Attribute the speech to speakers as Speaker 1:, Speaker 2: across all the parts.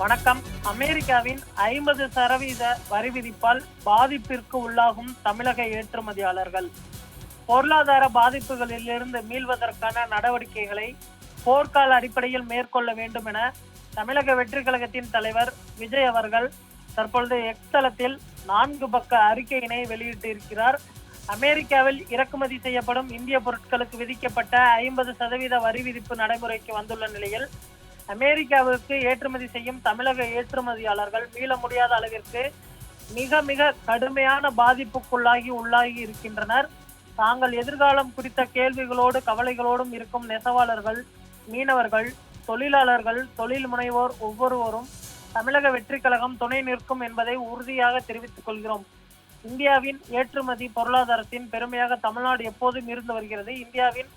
Speaker 1: வணக்கம். அமெரிக்காவின் ஐம்பது சதவீத வரி விதிப்பால் பாதிப்பிற்கு உள்ளாகும் தமிழக ஏற்றுமதியாளர்கள். பொருளாதார பாதிப்புகளிலிருந்து மீள்வதற்கான நடவடிக்கைகளை போர்க்கால அடிப்படையில் மேற்கொள்ள வேண்டும் என தமிழக வெற்றி கழகத்தின் தலைவர் விஜய் அவர்கள் தற்பொழுது எக்த்தளத்தில் நான்கு பக்க அறிக்கையினை வெளியிட்டிருக்கிறார். அமெரிக்காவில் இறக்குமதி செய்யப்படும் இந்திய பொருட்களுக்கு விதிக்கப்பட்ட ஐம்பது சதவீத வரி விதிப்பு நடைமுறைக்கு வந்துள்ள நிலையில் அமெரிக்காவிற்கு ஏற்றுமதி செய்யும் தமிழக ஏற்றுமதியாளர்கள் மீள முடியாத அளவிற்கு மிக மிக கடுமையான பாதிப்புக்குள்ளாகி உள்ளாகி இருக்கின்றனர். தாங்கள் எதிர்காலம் குறித்த கேள்விகளோடு கவலைகளோடும் இருக்கும் நெசவாளர்கள் மீனவர்கள் தொழிலாளர்கள் தொழில் முனைவோர் ஒவ்வொருவரும் தமிழக வெற்றி கழகம் துணை நிற்கும் என்பதை உறுதியாக தெரிவித்துக் கொள்கிறோம். இந்தியாவின் ஏற்றுமதி பொருளாதாரத்தின் பெருமையாக தமிழ்நாடு எப்போதும் இருந்து வருகிறது. இந்தியாவின்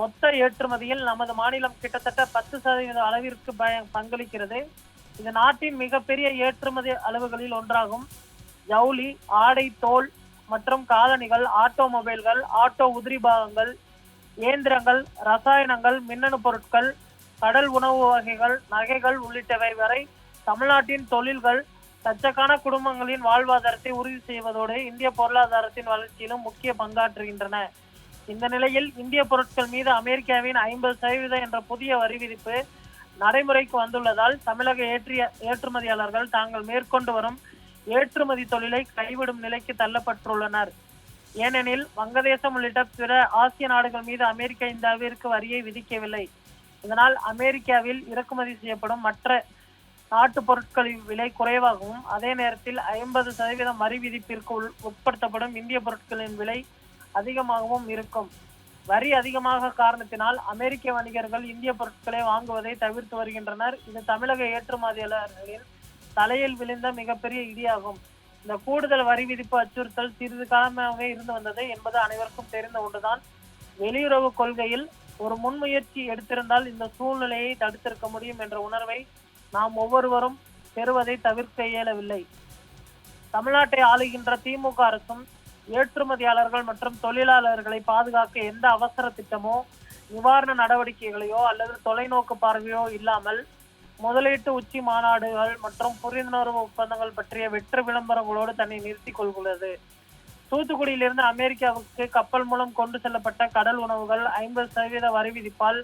Speaker 1: மொத்த ஏற்றுமதியில் நமது மாநிலம் கிட்டத்தட்ட பத்து சதவீத அளவிற்கு பங்களிக்கிறது. இது நாட்டின் மிகப்பெரிய ஏற்றுமதி அளவுகளில் ஒன்றாகும். ஜவுளி ஆடை தோல் மற்றும் காலணிகள் ஆட்டோமொபைல்கள் ஆட்டோ உதிரி பாகங்கள் இயந்திரங்கள் ரசாயனங்கள் மின்னணு பொருட்கள் கடல் உணவு வகைகள் நகைகள் உள்ளிட்டவை வரை தமிழ்நாட்டின் தொழில்கள் லட்சக்கான குடும்பங்களின் வாழ்வாதாரத்தை உறுதி செய்வதோடு இந்திய பொருளாதாரத்தின் வளர்ச்சியிலும் முக்கிய பங்காற்றுகின்றன. இந்த நிலையில் இந்திய பொருட்கள் மீது அமெரிக்காவின் ஐம்பது சதவீதம் என்ற புதிய வரி விதிப்பு நடைமுறைக்கு வந்துள்ளதால் தமிழக ஏற்றிய ஏற்றுமதியாளர்கள் தாங்கள் மேற்கொண்டு வரும் ஏற்றுமதி தொழிலை கைவிடும் நிலைக்கு தள்ளப்பட்டுள்ளனர். ஏனெனில் வங்கதேசம் உள்ளிட்ட பிற ஆசிய நாடுகள் மீது அமெரிக்கா இந்தியாவிற்கு வரியை விதிக்கவில்லை. இதனால் அமெரிக்காவில் இறக்குமதி செய்யப்படும் மற்ற நாட்டு பொருட்களின் விலை குறைவாகவும் அதே நேரத்தில் ஐம்பது சதவீதம் வரி விதிப்பிற்கு உள்- உட்படுத்தப்படும் இந்திய பொருட்களின் விலை அதிகமாகவும் இருக்கும். வரி அதிகமாக காரணத்தினால் அமெரிக்க வணிகர்கள் இந்திய பொருட்களை வாங்குவதை தவிர்த்து வருகின்றனர். இது தமிழக ஏற்றுமதியாளர்களின் தலையில் விழுந்த மிகப்பெரிய இடியாகும். இந்த கூடுதல் வரி விதிப்பு அச்சுறுத்தல் சிறிது காலமாகவே இருந்து வந்தது என்பது அனைவருக்கும் தெரிந்த ஒன்றுதான். வெளியுறவு கொள்கையில் ஒரு முன்முயற்சி எடுத்திருந்தால் இந்த சூழ்நிலையை தடுத்திருக்க முடியும் என்ற உணர்வை நாம் ஒவ்வொருவரும் பெறுவதை தவிர்க்க இயலவில்லை. தமிழ்நாட்டை ஆளுகின்ற திமுக அரசும் ஏற்றுமதியாளர்கள் மற்றும் தொழிலாளர்களை பாதுகாக்க எந்த அவசர திட்டமோ நிவாரண நடவடிக்கைகளையோ அல்லது தொலைநோக்கு பார்வையோ இல்லாமல் முதலீட்டு உச்சி மாநாடுகள் மற்றும் புரிந்துணர்வு ஒப்பந்தங்கள் பற்றிய வெற்று விளம்பரங்களோடு தன்னை நிறுத்திக் கொள்கிறது. தூத்துக்குடியிலிருந்து அமெரிக்காவுக்கு கப்பல் மூலம் கொண்டு செல்லப்பட்ட கடல் உணவுகள் ஐம்பது சதவீத வரி விதிப்பால்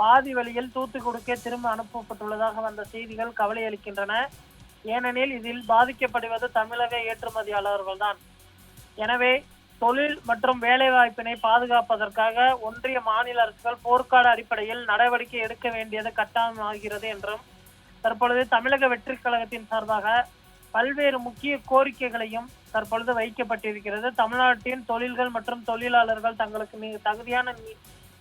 Speaker 1: பாதி வழியில் தூத்துக்குடிக்கே திரும்ப அனுப்பப்பட்டுள்ளதாக வந்த செய்திகள் கவலை அளிக்கின்றன ஏனெனில் இதில் பாதிக்கப்படுவது தமிழக ஏற்றுமதியாளர்கள் தான் எனவே தொழில் மற்றும் வேலைவாய்ப்பினை பாதுகாப்பதற்காக ஒன்றிய மாநில அரசுகள் போர்க்கால அடிப்படையில் நடவடிக்கை எடுக்க வேண்டியது கட்டாயமாகிறது என்றும் தற்பொழுது தமிழக வெற்றி கழகத்தின் சார்பாக பல்வேறு முக்கிய கோரிக்கைகளையும் தற்பொழுது வைக்கப்பட்டிருக்கிறது. தமிழ்நாட்டின் தொழில்கள் மற்றும் தொழிலாளர்கள் தங்களுக்கு நீ- தகுதியான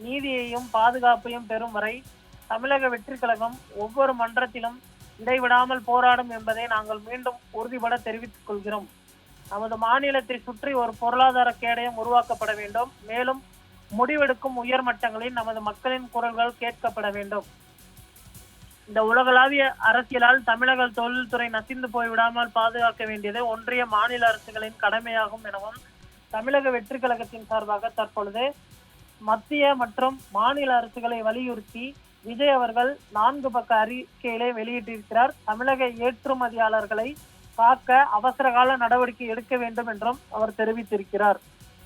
Speaker 1: நீதியையும் பாதுகாப்பையும் பெறும் வரை தமிழக வெற்றி கழகம் ஒவ்வொரு மன்றத்திலும் இடைவிடாமல் போராடும் என்பதை நாங்கள் மீண்டும் உறுதிபட தெரிவித்துக் கொள்கிறோம். நமது மாநிலத்தை சுற்றி ஒரு பொருளாதார கேடயம் உருவாக்கப்பட வேண்டும். மேலும் முடிவெடுக்கும் உயர் மட்டங்களில் நமது மக்களின் குரல்கள் கேட்கப்பட வேண்டும். இந்த உலகளாவிய அரசியலால் தமிழக தொழில்துறை நசிந்து போய்விடாமல் பாதுகாக்க வேண்டியது ஒன்றிய மாநில அரசுகளின் கடமையாகும் எனவும் தமிழக வெற்றி கழகத்தின் சார்பாக தற்பொழுது மத்திய மற்றும் மாநில அரசுகளை வலியுறுத்தி விஜய் அவர்கள் நான்கு பக்க அறிக்கையிலே வெளியிட்டிருக்கிறார். தமிழக ஏற்றுமதியாளர்களை காக்க அவசரகால நடவடிக்கை எடுக்க வேண்டும் என்றும் அவர் தெரிவித்திருக்கிறார்.